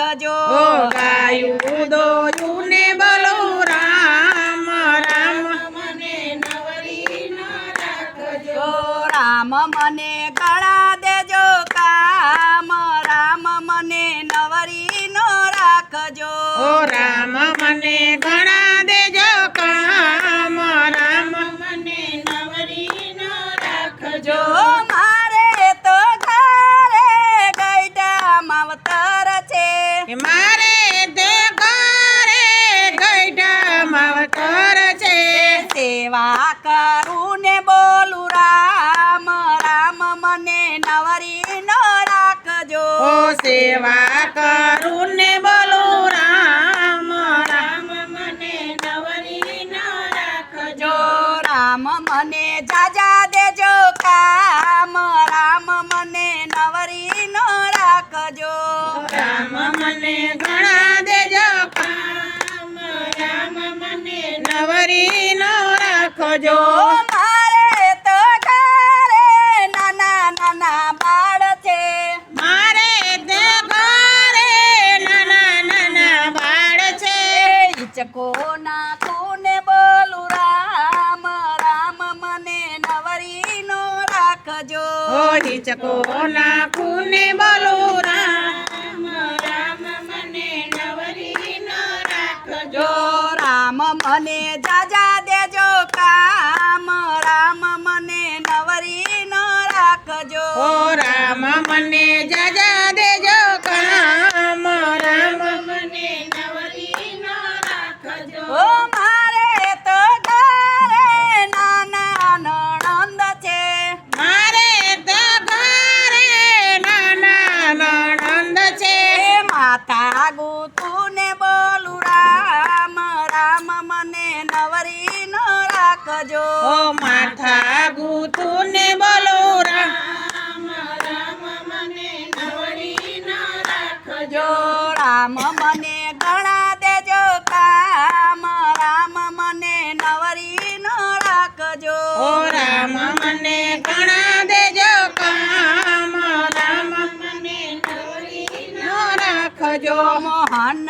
રાખજો ગાયું દોયું ને બોલો રામ રામ. મને નવરી ન રાખજો. જો રામ મને ગળા મારે તે ઘરે ગઈઢા માવતર છે. સેવા કરું ને બોલું રામ રામ મને નવરી નો રાખજો. સેવા કરું ને બોલું રામ રામ મને નવરી ન રાખજો. રામ મને રામ મને ઘણા દેજો કામ. રામ મને નવરી ન રાખજો. મારે તો ઘરે નાના નાના બાળ છે. મારે તે ઘરે નાના નાના બાળ છે. ઈચકો ને બોલું રામ રામ મને નવરી નો રાખજો. ચકો ના કુને બોલું મને જાજા દેજો કામ રામ મને નવરી નો રાખજો. ઓ રામ મને જાજા દેજો કામ રામ મને નવરી ન રાખજો. ઓ મારે તો ઘરે નાના નણંદ છે. મારે તો ઘરે નાના નણંદ છે. માતા ગુતું રાખજો જો રામ મને ગણા દેજો કામ રામ મને નવરી નો રાખજો. ઓ રામ મને ગણા દેજો કામ રામ મને નવરી નો રાખજો. મોહન